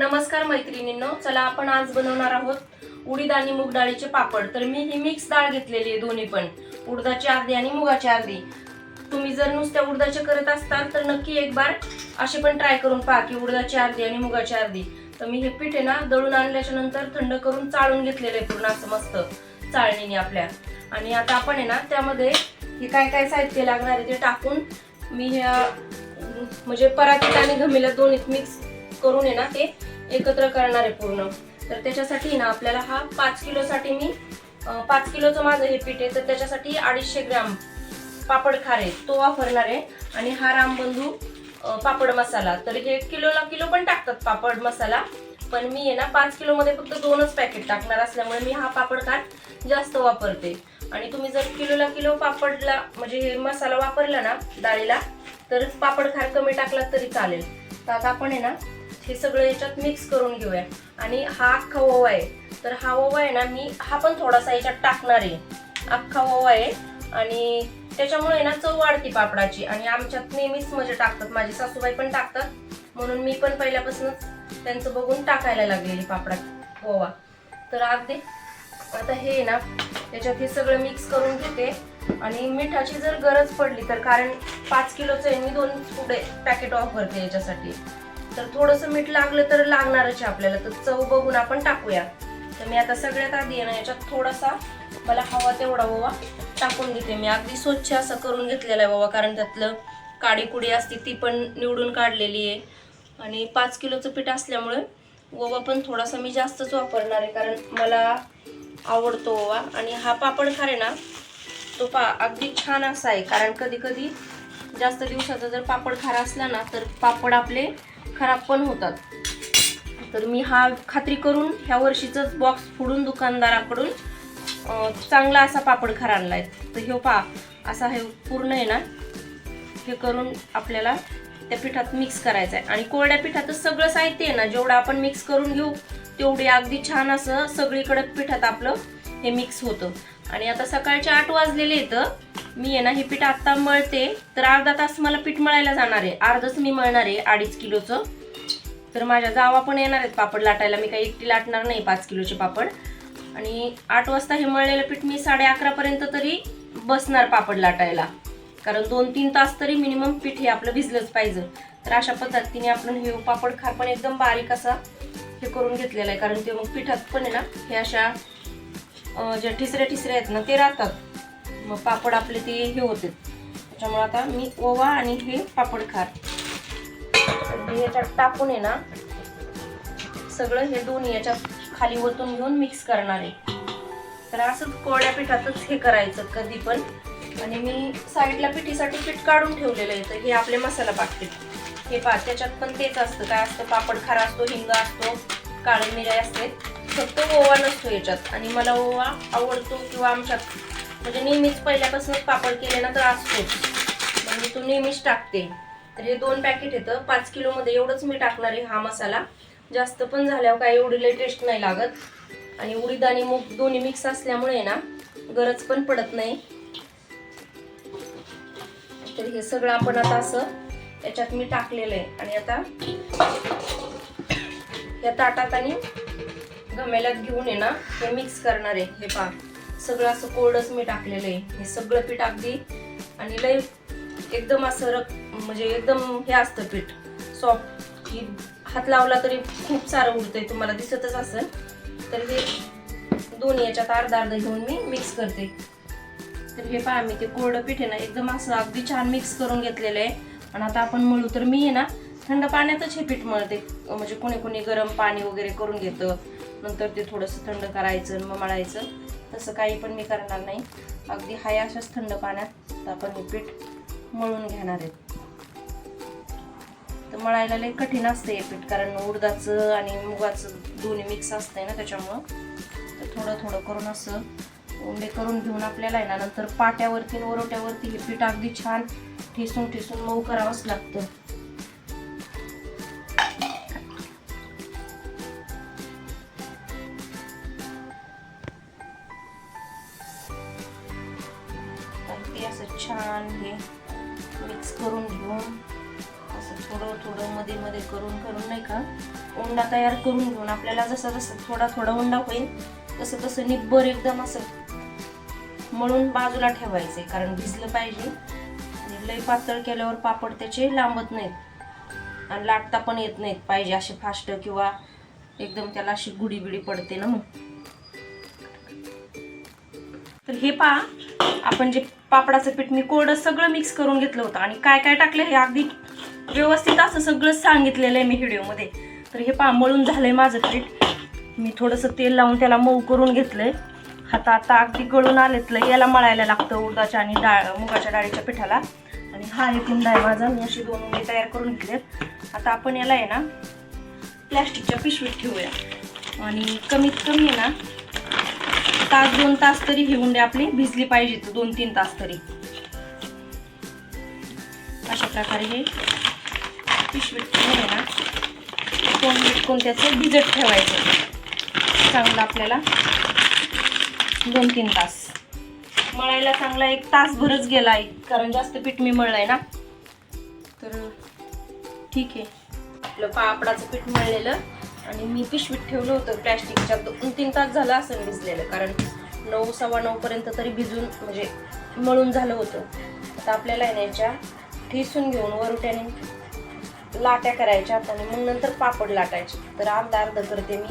नमस्कार मैत्रिणींनो चला आपण आज बनवणार आहोत उडीद आणि मूग डाळीचे पापड. तर मी ही मिक्स डाळ घेतलेली आहे दोन्ही पण उडदाची अर्धी आणि मुगाची अर्धी. तुम्ही जर नुसत्या उडदाचे करत असताल तर नक्की एक बार असे पण ट्राय करून पहा की उडदाची अर्धी आणि मुगाची अर्धी. तर मी हे पीठ आहे ना दळून आणल्याच्या नंतर थंड करून चाळून घेतलेलं आहे पूर्ण असं मस्त चाळणीने आपल्या. आणि आता आपण आहे ना त्यामध्ये हे काय काय साहित्य लागणार आहे ते टाकून मी ह्या म्हणजे परातीत आणि घमीला दोन्हीत मिक्स करून आहे ना ते एकत्र करणार आहे पूर्ण. तर त्याच्यासाठी ना आपल्याला हा पाच किलोसाठी मी पाच किलोचं माझं हे पीठ आहे. तर त्याच्यासाठी अडीचशे ग्रॅम पापड खारे तो वापरणार आहे. आणि हा रामबंधू पापड मसाला. तर हे किलोला किलो पण टाकतात पापड मसाला. पण मी आहे ना पाच किलोमध्ये फक्त दोनच पॅकेट टाकणार असल्यामुळे मी हा पापड खार जास्त वापरते. आणि तुम्ही जर किलोला किलो पापडला म्हणजे हे मसाला वापरला ना डाळीला तर पापड खार कमी टाकला तरी चालेल. तर आता आपण आहे ना हे सगळं याच्यात मिक्स करून घेऊया. आणि हा अख्खा ओवा आहे. तर हा ओवा आहे ना मी हा पण थोडासा याच्यात टाकणार आहे. अख्खा ओवा आहे. आणि त्याच्यामुळे ना चव वाढते पापडाची. आणि आमच्यात नेहमीच म्हणजे टाकतात. माझी सासूबाई पण टाकतात. म्हणून मी पण पहिल्यापासूनच त्यांचं बघून टाकायला लागलेली पापडात ओवा. तर अगदी आता हे ना त्याच्यात हे सगळं मिक्स करून घेते. आणि मिठाची जर गरज पडली तर कारण पाच किलोचं आहे मी दोन पुढे पॅकेट ऑफ करते याच्यासाठी. तर थोडंसं मीठ लागलं तर लागणारच आहे आपल्याला. तर चव बघून आपण टाकूया. तर मी आता सगळ्यात आधी आहे ना याच्यात थोडासा मला हवा तेवढा ओवा टाकून घेते. मी अगदी स्वच्छ असं करून घेतलेला आहे ओवा कारण त्यातलं काडी कुडी असते ती पण निवडून काढलेली आहे. आणि पाच किलोचं पीठ असल्यामुळे ओवा पण थोडासा मी जास्तच वापरणार आहे कारण मला आवडतो ओवा. आणि हा पापड खारे ना तो पा अगदी छान असा आहे कारण कधी कधी जास्त दिवसाचा जर पापड खारा असला ना तर पापड आपले खराब पण होतात. तर मी हा खात्री करून ह्या वर्षीचाच बॉक्स फोडून दुकानदाराकडून चांगला असा पापड खारा आणलाय. तर हे पा असा हे पूर्ण आहे ना हे करून आपल्याला त्या पिठात मिक्स करायचं आहे आणि कोरड्या पिठातच सगळं साहित्य आहे ना जेवढं आपण मिक्स करून घेऊ तेवढे अगदी छान असं सगळीकडे पिठात आपलं हे मिक्स होतं. आणि आता सकाळचे आठ वाजलेले येतं मी आहे ना हे पीठ आत्ता मळते. तर अर्धा तास मला पीठ मळायला जाणार आहे. अर्धच मी मळणार आहे अडीच किलोचं. तर माझ्या जावा पण येणार आहेत पापड लाटायला. मी काही एकटी लाटणार नाही पाच किलोचे पापड. आणि आठ वाजता हे मळलेलं पीठ मी साडे अकरापर्यंत तरी बसणार पापड लाटायला. कारण दोन तीन तास तरी मिनिमम पीठ हे आपलं भिजलंच पाहिजे. तर अशा पद्धतीने आपण हे पापड खार पण एकदम बारीक असा हे करून घेतलेलं आहे. कारण ते मग पिठात पण आहे ना हे अशा ज्या ठिसऱ्या ठिसऱ्या आहेत ना ते राहतात. मग पापड आपले ते हे होते. त्याच्यामुळे आता मी ओवा आणि हे पापड खार. याच्यात टाकून आहे ना सगळं हे दोन्ही याच्यात खाली वरतून घेऊन मिक्स करणार आहे. तर असंच कोळ्या पिठातच हे करायचं कधी पण. आणि मी साईडला पिठीसाठी पीठ काढून ठेवलेलं आहे तर हे आपले मसाला पाकिट हे पा त्याच्यात पण तेच असतं. काय असतं? पापड खारा असतो हिंग असतो काळे मिरे असते. फक्त ओवा नसतो याच्यात. आणि मला ओवा आवडतो किंवा आमच्यात म्हणजे नेहमीच पहिल्यापासूनच पापड केले ना तर असतोच. मग मी तो नेहमीच टाकते. तर हे दोन पॅकेट येतं पाच किलोमध्ये एवढंच मी टाकणार आहे हा मसाला. जास्त पण झाल्यावर काय एवढी लई टेस्ट नाही लागत. आणि उडीद आणि मूग दोन्ही मिक्स असल्यामुळे ना गरज पण पडत नाही. तर हे सगळं आपण आता असं याच्यात मी टाकलेलं आहे. आणि आता या ताटात आणि गमेल्यात घेऊन आहे ना हे मिक्स करणार आहे. हे पा सगळं असं कोरडच मी टाकलेलं आहे. हे सगळं पीठ अगदी आणि लय एकदम असं रक म्हणजे एकदम हे असतं पीठ. सॉफ्ट की हात लावला तरी खूप सारं उरतंय तुम्हाला दिसतच असेल. तर हे दोन्ही याच्यात अर्धा अर्धा घेऊन मी मिक्स करते. तर हे पहा मी ते कोरडं पीठ आहे ना एकदम असं अगदी छान मिक्स करून घेतलेलं आहे. आणि आता आपण मळू तर मी आहे ना थंड पाण्यातच हे पीठ मळते. म्हणजे कोणी कोणी गरम पाणी वगैरे करून घेतं. नंतर ते थोडंसं थंड करायचं मग मळायचं. तसं काही पण मी करणार नाही. अगदी हाय अशाच थंड पाण्यात आपण हे पीठ मळून घेणार आहेत. तर मळायला लई कठीण असतं हे पीठ कारण उडदाचं आणि मुगाचं दोन्ही मिक्स असतंय ना त्याच्यामुळं. तर थोडं थोडं करून असं उंडे करून घेऊन आपल्याला आहे ना नंतर पाट्यावरती आणि ओरोट्यावरती हे पीठ अगदी छान ठेसून ठेसून मऊ करावंच लागतं. छान हे मिक्स करून घेऊन असं थोडं थोडं मध्ये मध्ये करून करून नाही का उंडा तयार करून घेऊन आपल्याला जसं जसं थोडा थोडा उंडा होईल तसं तसं निब्बर एकदम असं मळून बाजूला ठेवायचे कारण भिजलं पाहिजे. लई पातळ केल्यावर पापड त्याचे लांबत नाहीत आणि लाटता पण येत नाहीत. पाहिजे असे फास्ट किंवा एकदम त्याला अशी गुडी बिडी पडते ना मग. तर हे पहा आपण जे पापडाचं पीठ मी कोरडं सगळं मिक्स करून घेतलं होतं आणि काय काय टाकलं हे अगदी व्यवस्थित असं सगळं सांगितलेलं आहे मी व्हिडिओमध्ये. तर हे पांबळून झालं आहे माझं पीठ. मी थोडंसं तेल लावून त्याला मऊ करून घेतलं आहे आता आता अगदी गळून आलेतलं. याला मळायला लागतं उडदाच्या आणि डाळ मुगाच्या डाळीच्या पिठाला. आणि हा एक उंडा आहे माझा मी अशी दोन उंडे तयार करून घेतलेत आता आपण याला आहे ना प्लॅस्टिकच्या पिशवीत ठेवूया. आणि कमीत कमी आहे ना तास दोन तास तरी ही उंडे आपली. भिजली पाहिजे दोन तीन तास तरी. अशा प्रकारे हे पिशवीत आहे ना कोण कोण त्याचं भिजत ठेवायचं. चांगलं आपल्याला दोन तीन तास. मळायला चांगला एक तासभरच गेला आहे कारण जास्त पीठ मी मळलंय ना. तर ठीक आहे. आपलं पापडाचं पीठ मळलेलं. आणि मी पिशवीत ठेवलं होतं प्लॅस्टिकच्या. दोन तीन तास झालं असं भिजलेलं कारण नऊ सव्वा नऊपर्यंत तरी भिजून म्हणजे मळून झालं होतं. आता आपल्याला येण्याच्या ठिसून याच्या घेऊन वरुट्याने लाट्या करायच्या आणि मग नंतर पापड लाटायचे. तर अर्धा अर्धा करते मी.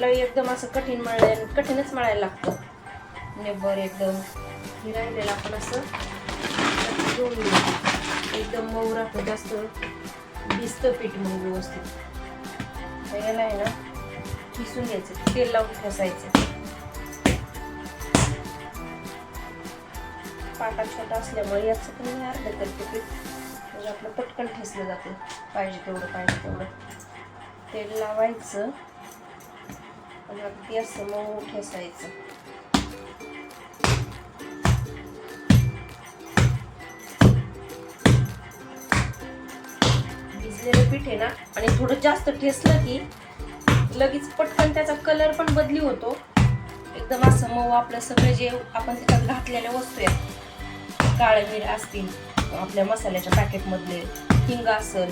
लय एकदम असं कठीण मळले कठीणच मळायला लागतं. नेबर एकदम. राहिलेलं आपण असं घेऊन घेऊ. एकदम मऊ राहतो जास्त. भिजतं पीठ मग व्यवस्थित. याला आहे ना. किसून घ्यायचं. तेल लावून ठेसायचं. पाटा छोटा असल्यामुळे याचं पण मी अर्ध करते पीठ म्हणजे आपलं पटकन ठेसलं जातं. पाहिजे तेवढं पाहिजे तेवढं. तेल लावायचं. आणि अगदी असं मऊ ठेसायचं. भाजलेलं पीठ आहे ना आणि थोडं जास्त ठेसलं की लगेच पटकन त्याचा कलर पण बदली होतो. एकदम असं मऊ आपलं सगळे जे आपण त्याच्यात घातलेल्या वस्तू आहेत काळे मिर असतील आपल्या मसाल्याच्या पॅकेटमधले हिंग असेल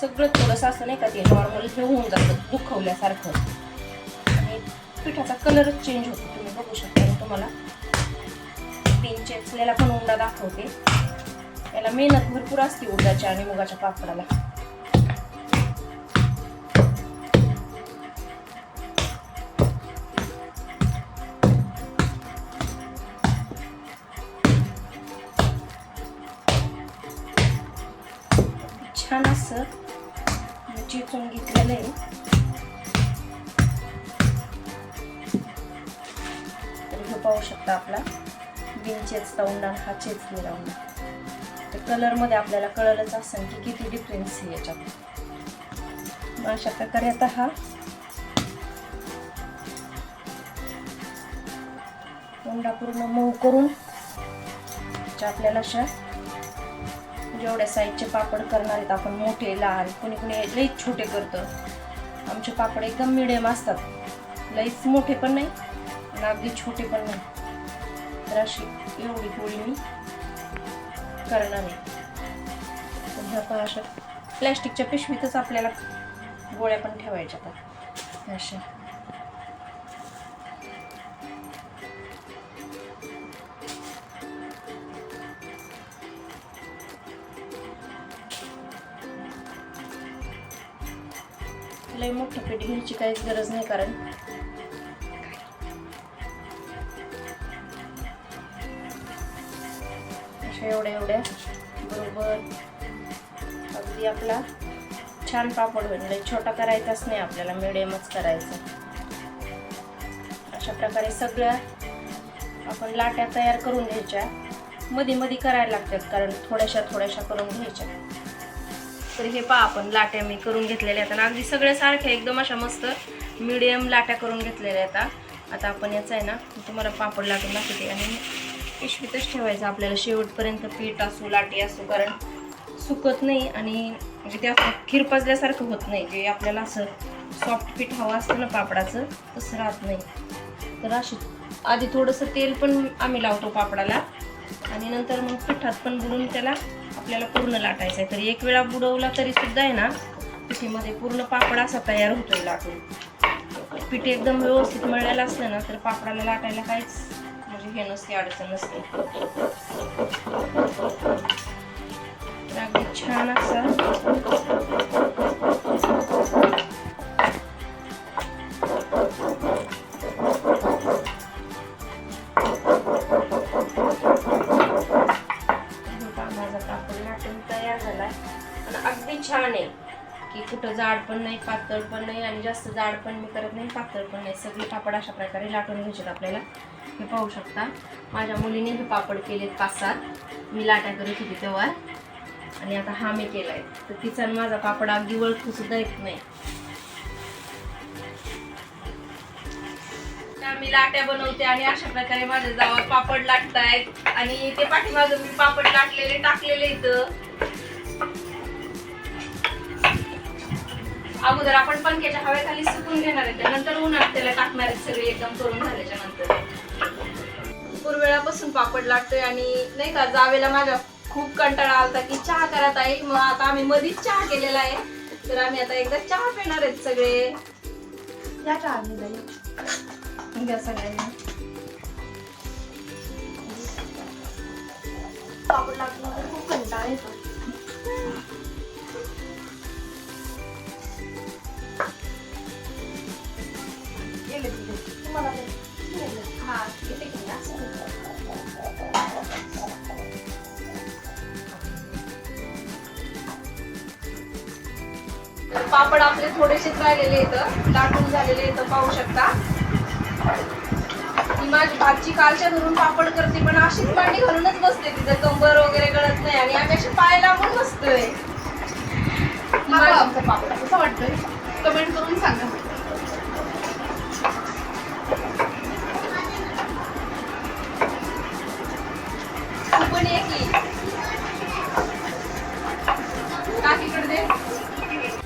सगळं थोडंसं असं नाही का ते नॉर्मल हे होऊन जातं दुखवल्यासारखं. आणि पिठाचा कलरच चेंज होतो तुम्ही बघू शकता मी तुम्हाला. तीन चेचलेला पण उंडा दाखवते. याला मेहनत भरपूर असते उंडाच्या आणि मुगाच्या पापडाला. असं. मी घेतलेलं आहे. तर हे पाहू शकता आपला. बिन चेचता उंडा हा चेचलेला उंडा तर कलरमध्ये आपल्याला कळलंच असेल की किती डिफरन्स आहे याच्यात. मग अशा प्रकारे आता हा. उंडा पूर्ण मऊ करून. आपल्याला अशा जेवढ्या साईजचे पापड करणार आहेत. आपण मोठे लहान कोणी कोणी लईच छोटे करतं. आमचे पापड एकदम मिडियम असतात. लईच मोठे पण नाही आणि अगदी छोटे पण नाही. तर अशी एवढी पोळी मी करणार आहे. तर पण अशा प्लॅस्टिकच्या पिशवीतच आपल्याला गोळ्या पण ठेवायच्या तर अशा. लय मोठं पीठ घ्यायची काहीच गरज नाही कारण अशा एवढ्या एवढ्या बरोबर. अगदी आपला छान पापड होईल. छोटा करायचाच नाही आपल्याला मिडियमच करायचं. अशा प्रकारे सगळ्या आपण लाट्या तयार करून घ्यायच्या. मध्ये मध्ये करायला लागतात कारण थोड्याशा थोड्याशा करून घ्यायच्या. तर हे पहा आपण लाट्या मी करून घेतलेल्या आहेत. आणि अगदी सगळ्या सारख्या एकदम अशा मस्त मिडियम लाट्या करून घेतलेल्या आहेत आता आपण याचा आहे ना तुम्हाला पापड लाटून दाखवते. आणि पिशवीतच ठेवायचं आपल्याला शेवटपर्यंत पीठ असो लाटी असो कारण सुकत नाही आणि म्हणजे ते असं खीर पाजल्यासारखं होत नाही. जे आपल्याला असं सॉफ्ट पीठ हवं असतं ना पापडाचं तसं राहत नाही. तर अशी आधी थोडंसं तेल पण आम्ही लावतो पापडाला. आणि नंतर मग पिठात पण बुडून त्याला आपल्याला पूर्ण लाटायचा आहे तर एक वेळा बुडवला तरी सुद्धा आहे ना पिठीमध्ये पूर्ण पापड असा तयार होतोय लाटून. पीठ एकदम व्यवस्थित मळलेलं असलं ना तर पापडाला लाटायला काहीच म्हणजे हे नसते अडचण नसते. तर अगदी छान असा छोटं कुठं जाड पण नाही पातळ पण नाही आणि जास्त जाड पण मी करत नाही पातळ पण नाही. सगळे पापड अशा प्रकारे लाटून घ्यायचे आपल्याला. हे पाहू शकता. माझ्या मुलीने हे पापड केलेत पाच सात. मी लाट्या करत होती तेव्हा. आणि आता हा मी केला आहे तर तिचा आणि माझा पापड अगदी ओळखू सुद्धा येत नाही. त्या मी लाट्या बनवते आणि अशा प्रकारे माझ्या जावा पापड लाटतायत. आणि ते पाठीमागं मी पापड लाटलेले टाकलेले इथं. अगोदर आपण पंख्याच्या हवेखाली सुकून घेणार आहे. त्यानंतर उन्हात त्याला टाकणार आहेत सगळे एकदम करून झाल्याच्यानंतर. पूर्वेळापासून पापड लागतोय आणि नाही का जावेला माझ्या खूप कंटाळा आलता की चहा करत आहे मग आता आम्ही मधीच चहा केलेला आहे. तर आम्ही आता एकदा चहा पिणार आहेत सगळे. या चहा घेऊन या. घ्या सगळ्यांनी. पापड लागतो खूप कंटाळा येतो. तुम्हाला हा, पापड आपले थोडेसेच राहिलेले आहेत लाटून झालेले आहेत पाहू शकता. ही माझी भाजी कालच्या धरून पापड करते पण अशीच मांडी घालूनच बसते तिथं. कंबर वगैरे गळत नाही आणि आम्ही अशी पाय लावून बसतोय. मला बघा आमचा पापड. कसं वाटतंय. कमेंट करून सांगा.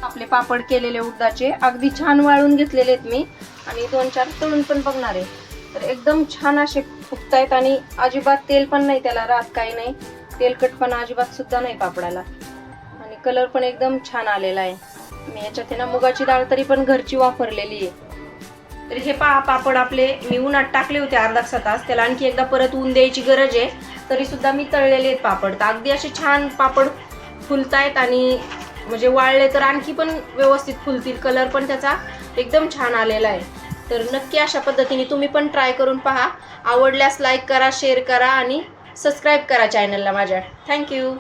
आपले पापड केलेले उडदाचे अगदी छान वाळून घेतलेले आहेत मी. आणि दोन चार तळून पण बघणार आहे. तर एकदम छान असे फुगतायत आणि अजिबात तेल पण नाही त्याला रात काही नाही. तेलकटपणा अजिबात सुद्धा नाही पापडाला. आणि कलर पण एकदम छान आलेला आहे. मी याच्यात ना मुगाची डाळ तरी पण घरची वापरलेली आहे. तर हे पहा पापड आपले मी उन्हात टाकले होते अर्धा तास त्याला आणखी एकदा परत ऊन द्यायची गरज आहे. तरी सुद्धा मी तळलेले आहेत पापड. तर अगदी असे छान पापड फुलतायत आणि म्हणजे वाळले तर आणखी पण व्यवस्थित फुलतील. कलर पण त्याचा एकदम छान आलेला आहे. तर नक्की अशा पद्धतीने तुम्ही पण ट्राय करून पहा. आवडल्यास लाईक करा शेअर करा आणि सबस्क्राईब करा चॅनलला माझ्या. थँक्यू